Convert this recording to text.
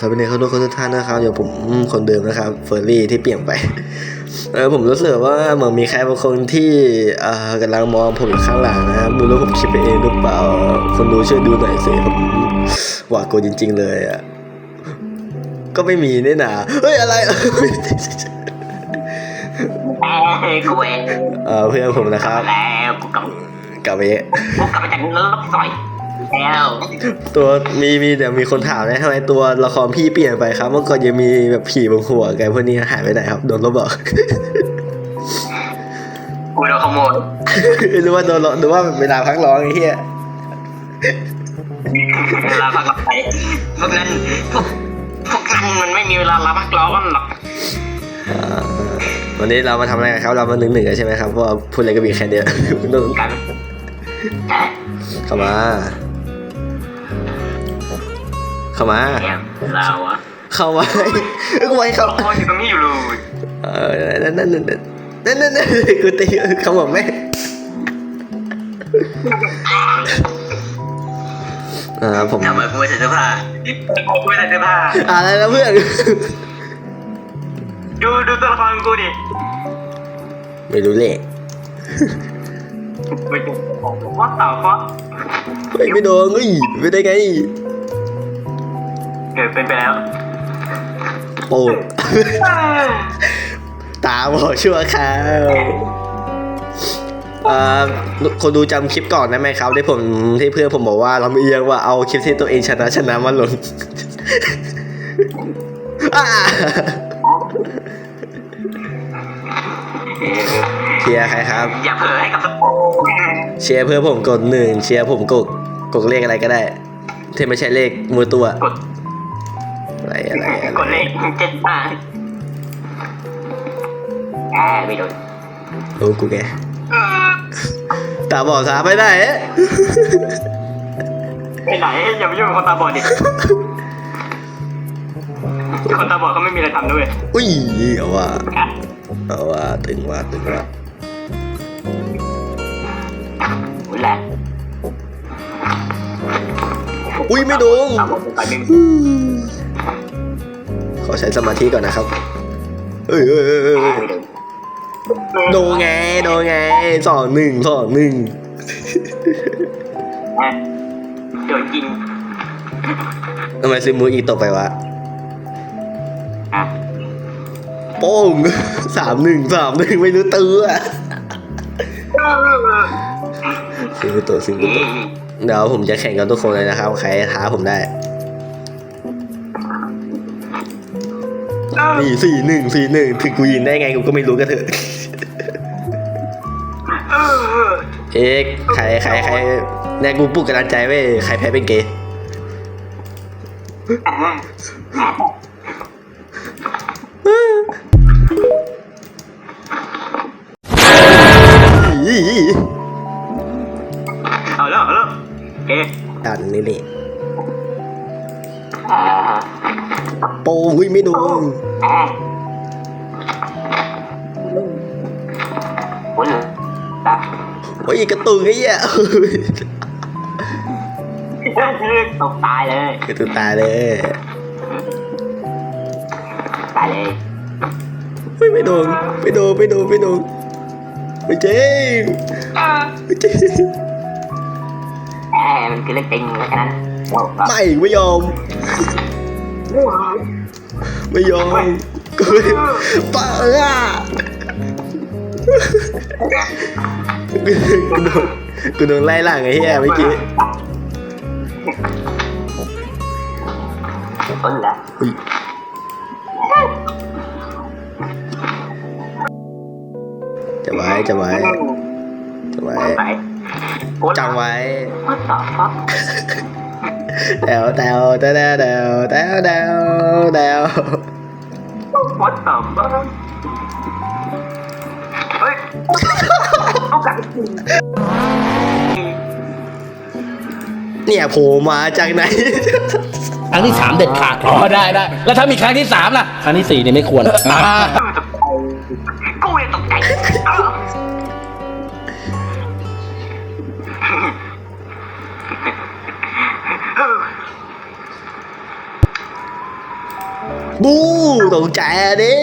สวัสดีครับทุกคนทุกท่านนะครับเดี๋ยวผมคนเดิมนะครับเฟอร์รี่ที่เปลี่ยนไปเออผมรู้สึกว่าเหมือนมีใครบางคนที่เอ่อกำลังมองผมอยู่ข้างหลังนะครับไม่รู้ผมคิดไปเองหรือเปล่าคนดูช่วยดูหน่อยสิผมหวาดกลัวจริง ๆ เลยอะก็ไม่มีนี่นาเฮ้ยอะไรเอ้ยกูเองเออเพื่อนผมนะครับแล้วกูกลับกับเอะกูกลับมาจากนรกซอย แล้วตัวมีมีเดี๋ยวมีคนถามนะทำไมตัวละครพี่เปลี่ยนไปครับ เมื่อก่อนยังมีแบบผีบนหัวแกพวกนี้หายไปไหนครับโดนลบเหรอกูโดนขโมยหรือว่าโดนหรือว่าเวลาพักร้องไอ้เหี้ยเวลาพักไปพวกนั้นพวกพวกนั้นมันไม่มีเวลาลาพักร้อนหรอกอ่าวันนี้เรามาทำอะไรกันครับ เรามาหนึ่งหนึ่งกันใช่ไหมครับเพราะว่าพูดอะไรก็มีแค่เดียวโดนกันแต่เข้ามา เข้ามาเนี่ยเราอะเข้ามาเอ้ยกูไว้เข้าขโมยอยู่ตรงนี้อยู่เลยเออนั่นนั่นนั่นนั่นนั่นนั่นนั่นกูตีเขาบอกแม่อ่าผมทำไมกูไม่ใส่เสื้อผ้ากูไม่ใส่เสื้อผ้าอะไรนะเพื่อน ดูดูตัวละครกูดิ ไม่รู้เลยไม่ดูว่าต่อเพราะเฮ้ยไม่โดนเฮ้ยไม่ได้ไง เกิดเป็นไปแล้วโป้งตาบอดชั่วคราวเอ่อคนดูจำคลิปก่อนได้ไหมครับที่ผมที่เพื่อนผมบอกว่าเราไม่เอียงว่าเอาคลิปที่ตัวเองชนะชนะมาลงอ่าเชียร์ใครครับ อย่าเผลอให้กับสปอร์เชียร์เพื่อนผมกดหนึ่งเชียร์ผมกดกดเลขอะไรก็ได้ที่ไม่ใช่เลขมือตัว กด อะไรอะไรกดเลขเจ็ดห้าอ่าไม่โดนโอ้กูแกตาบอดสาไปไหนไปไหนอย่าไปยุ่งกับคนตาบอดดิคนตาบอดเขาไม่มีอะไรทำด้วยอุ้ยเอาว่าเอาว่าตึงว่าตึงว่าอุ้ยแหละอุ้ยไม่โดน ใช้สมาธิก่อนนะครับเอ้ยเอ้ยเอ้ยเอ้ยเอ้ยโดนไงโดนไงสองหนึ่งสองหนึ่งโดนยิงทำไมซิมูอีกตกไปวะอะโป้งสามหนึ่งสามหนึ่งไม่รู้ตัวซิมูตัวซิมูตัวเดี๋ยวผมจะแข่งกับทุกคนเลยนะครับ ใครท้าผมได้ นี่สี่หนึ่งสี่หนึ่งถึงกูยินได้ไงกูก็ไม่รู้กันเถอะ เอกใครใครใครเนี่ยกูปลุกกำลังใจไว้ยใครแพ้เป็นเกย์อีเอาแล้วเอาแล้วเอ๊ะดันนี่นี่ โป้งอุ้ยไม่โดนอ่าคุณตาโอ้ยกระตุกไอ้เหี้ยตกตายเลยกระตุกตายเลย ตายเลยเฮ้ยไม่โดนไม่โดนไม่โดนไม่โดนไม่จริงไม่จริงแหมมันคือเรื่องจริงเพราะฉะนั้นไม่ไม่ยอม ไม่ยอมกูไม่ป้าอะกูโดนกูโดนไล่หลังไอ้เหี้ยเมื่อกี้ต้นแล้วอุ้ยจะไว้จะไว้จะไว้ไปจำไว้ What the fuck แดวแดวแดวแดวแดวแดวแดวแดว What the fuck เฮ้ยเอากันเนี่ยโผล่มาจากไหน ครั้งที่สามเด็ดขาดอ๋อได้ได้แล้วถ้ามีครั้งที่สามล่ะ ครั้งที่สี่นี่ไม่ควร อ่า Bu, đồ trà đi.